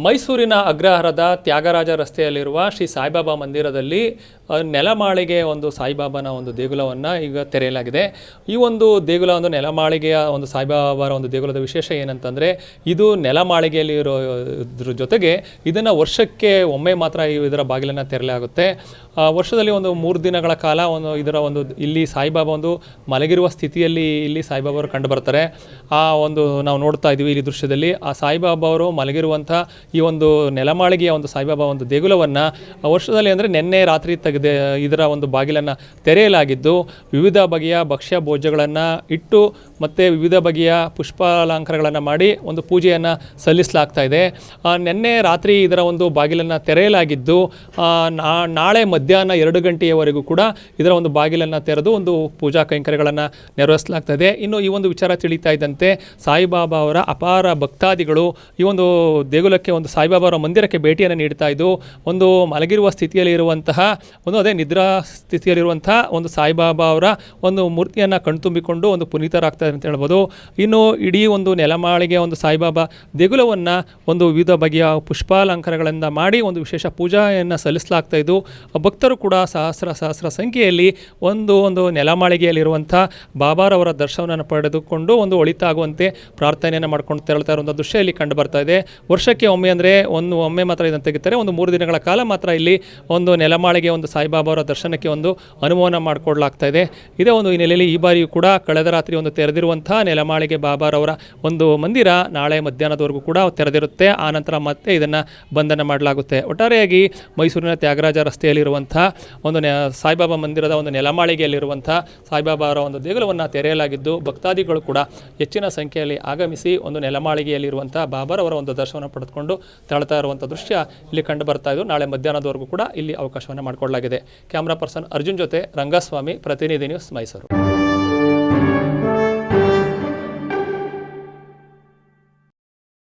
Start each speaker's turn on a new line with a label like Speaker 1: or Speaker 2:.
Speaker 1: ಮೈಸೂರಿನ ಅಗ್ರಹಾರದ ತ್ಯಾಗರಾಜ ರಸ್ತೆಯಲ್ಲಿರುವ ಶ್ರೀ ಸಾಯಿಬಾಬಾ ಮಂದಿರದಲ್ಲಿ ನೆಲಮಾಳಿಗೆ ಒಂದು ಸಾಯಿಬಾಬಾನ ಒಂದು ದೇಗುಲವನ್ನು ಈಗ ತೆರೆಯಲಾಗಿದೆ. ಈ ಒಂದು ದೇಗುಲ ಒಂದು ನೆಲಮಾಳಿಗೆಯ ಒಂದು ಸಾಯಿಬಾಬಾರ ಒಂದು ದೇಗುಲದ ವಿಶೇಷ ಏನಂತಂದರೆ ಇದು ನೆಲಮಾಳಿಗೆಯಲ್ಲಿ ಇರೋ ಇದ್ರ ಜೊತೆಗೆ ಇದನ್ನು ವರ್ಷಕ್ಕೆ ಒಮ್ಮೆ ಮಾತ್ರ ಇದರ ಬಾಗಿಲನ್ನು ತೆರಲಾಗುತ್ತೆ ಆ, ವರ್ಷದಲ್ಲಿ ಒಂದು ಮೂರು ದಿನಗಳ ಕಾಲ ಒಂದು ಇದರ ಒಂದು ಇಲ್ಲಿ ಸಾಯಿಬಾಬಾ ಒಂದು ಮಲಗಿರುವ ಸ್ಥಿತಿಯಲ್ಲಿ ಇಲ್ಲಿ ಸಾಯಿಬಾಬಾರು ಕಂಡುಬರ್ತಾರೆ ಕಂಡು ಬರ್ತಾರೆ. ಆ ಒಂದು ನಾವು ನೋಡ್ತಾ ಇದ್ದೀವಿ ಇಲ್ಲಿ ದೃಶ್ಯದಲ್ಲಿ. ಆ ಸಾಯಿಬಾಬಾ ಅವರು ಮಲಗಿರುವಂಥ ಈ ಒಂದು ನೆಲಮಾಳಿಗೆಯ ಒಂದು ಸಾಯಿಬಾಬಾ ಒಂದು ದೇಗುಲವನ್ನು ವರ್ಷದಲ್ಲಿ ಅಂದರೆ ನಿನ್ನೆ ರಾತ್ರಿ ತೆಗೆದ, ಇದರ ಒಂದು ಬಾಗಿಲನ್ನು ತೆರೆಯಲಾಗಿದ್ದು, ವಿವಿಧ ಬಗೆಯ ಭಕ್ಷ್ಯ ಭೋಜ್ಯಗಳನ್ನು ಇಟ್ಟು ಮತ್ತು ವಿವಿಧ ಬಗೆಯ ಪುಷ್ಪಾಲಂಕಾರಗಳನ್ನು ಮಾಡಿ ಒಂದು ಪೂಜೆಯನ್ನು ಸಲ್ಲಿಸಲಾಗ್ತಾ ಇದೆ. ನಿನ್ನೆ ರಾತ್ರಿ ಇದರ ಒಂದು ಬಾಗಿಲನ್ನು ತೆರೆಯಲಾಗಿದ್ದು ನಾಳೆ ಮಧ್ಯಾಹ್ನ ಎರಡು ಗಂಟೆಯವರೆಗೂ ಕೂಡ ಇದರ ಒಂದು ಬಾಗಿಲನ್ನು ತೆರೆದು ಒಂದು ಪೂಜಾ ಕೈಂಕರ್ಯಗಳನ್ನು ಇದೆ. ಇನ್ನು ಈ ಒಂದು ವಿಚಾರ ತಿಳಿತಾ ಇದ್ದಂತೆ, ಸಾಯಿಬಾಬಾ ಅವರ ಅಪಾರ ಭಕ್ತಾದಿಗಳು ಈ ಒಂದು ದೇಗುಲಕ್ಕೆ ಒಂದು ಸಾಯಿಬಾಬಾರ ಮಂದಿರಕ್ಕೆ ಭೇಟಿಯನ್ನು ನೀಡ್ತಾ ಇದ್ದು, ಒಂದು ಮಲಗಿರುವ ಸ್ಥಿತಿಯಲ್ಲಿ ಇರುವಂತಹ ಒಂದು ಅದೇ ನಿದ್ರಾ ಸ್ಥಿತಿಯಲ್ಲಿರುವಂತಹ ಒಂದು ಸಾಯಿಬಾಬಾ ಅವರ ಒಂದು ಮೂರ್ತಿಯನ್ನು ಕಣ್ತುಂಬಿಕೊಂಡು ಒಂದು ಪುನೀತರಾಗ್ತಾರೆ ಅಂತ ಹೇಳ್ಬೋದು. ಇನ್ನು ಇಡೀ ಒಂದು ನೆಲಮಾಳಿಗೆ ಒಂದು ಸಾಯಿಬಾಬಾ ದೇಗುಲವನ್ನು ಒಂದು ವಿವಿಧ ಬಗೆಯ ಪುಷ್ಪಾಲಂಕಾರಗಳಿಂದ ಮಾಡಿ ಒಂದು ವಿಶೇಷ ಪೂಜೆಯನ್ನು ಸಲ್ಲಿಸಲಾಗ್ತಾ ಇದ್ದು, ಭಕ್ತರು ಕೂಡ ಸಹಸ್ರ ಸಹಸ್ರ ಸಂಖ್ಯೆಯಲ್ಲಿ ಒಂದು ಒಂದು ನೆಲಮಾಳಿಗೆಯಲ್ಲಿರುವಂಥ ಬಾಬಾರವರ ದರ್ಶನವನ್ನು ಪಡೆದುಕೊಂಡು ಒಂದು ಒಳಿತಾಗುವಂತೆ ಪ್ರಾರ್ಥನೆಯನ್ನು ಮಾಡ್ಕೊಂಡು ತೆರಳ್ತಾ ಇರುವಂಥ ದೃಶ್ಯ ಇಲ್ಲಿ ಕಂಡು ಬರ್ತಾ ಇದೆ. ವರ್ಷಕ್ಕೆ ಒಮ್ಮೆ ಅಂದರೆ ಒಂದು ಒಮ್ಮೆ ಮಾತ್ರ ಇದನ್ನು ತೆಗಿತಾರೆ. ಒಂದು ಮೂರು ದಿನಗಳ ಕಾಲ ಮಾತ್ರ ಇಲ್ಲಿ ಒಂದು ನೆಲಮಾಳಿಗೆ ಒಂದು ಸಾಯಿಬಾಬಾ ಅವರ ದರ್ಶನಕ್ಕೆ ಒಂದು ಅನುಮೋದನ ಮಾಡಿಕೊಡ್ಲಾಗ್ತಾ ಇದೆ. ಇದೇ ಒಂದು ಹಿನ್ನೆಲೆಯಲ್ಲಿ ಈ ಬಾರಿಯೂ ಕೂಡ ಕಳೆದ ರಾತ್ರಿ ಒಂದು ತೆರೆದಿರುವಂತಹ ನೆಲಮಾಳಿಗೆ ಬಾಬಾರವರ ಒಂದು ಮಂದಿರ ನಾಳೆ ಮಧ್ಯಾಹ್ನದವರೆಗೂ ಕೂಡ ತೆರೆದಿರುತ್ತೆ. ಆನಂತರ ಮತ್ತೆ ಇದನ್ನು ಬಂಧನ ಮಾಡಲಾಗುತ್ತೆ. ಒಟ್ಟಾರೆಯಾಗಿ ಮೈಸೂರಿನ ತ್ಯಾಗರಾಜ ರಸ್ತೆಯಲ್ಲಿರುವಂಥ ಒಂದು ನೆ, ಸಾಯಿಬಾಬಾ ಮಂದಿರದ ಒಂದು ನೆಲಮಾಳಿಗೆಯಲ್ಲಿರುವಂಥ ಸಾಯಿಬಾಬಾರ ಒಂದು ದೇಗುಲವನ್ನು ತೆರೆಯಲಾಗಿದ್ದು, ಭಕ್ತಾದಿಗಳು ಕೂಡ ಹೆಚ್ಚಿನ ಸಂಖ್ಯೆಯಲ್ಲಿ ಆಗಮಿಸಿ ಒಂದು ನೆಲಮಾಳಿಗೆಯಲ್ಲಿರುವಂಥ ಬಾಬಾರವರ ಒಂದು ದರ್ಶನ ಪಡೆದುಕೊಂಡು ತೆರಳ್ತಾ ಇರುವಂಥ ದೃಶ್ಯ ಇಲ್ಲಿ ಕಂಡು ಬರ್ತಾ ಇದ್ದು, ನಾಳೆ ಮಧ್ಯಾಹ್ನದವರೆಗೂ ಕೂಡ ಇಲ್ಲಿ ಅವಕಾಶವನ್ನು ಮಾಡಿಕೊಡಲಾಗಿದೆ ಕ್ಯಾಮ್ರಾ ಪರ್ಸನ್ ಅರ್ಜುನ್ ಜೊತೆ ರಂಗಸ್ವಾಮಿ, ಪ್ರತಿನಿಧಿ ನ್ಯೂಸ್ ಮೈಸೂರು.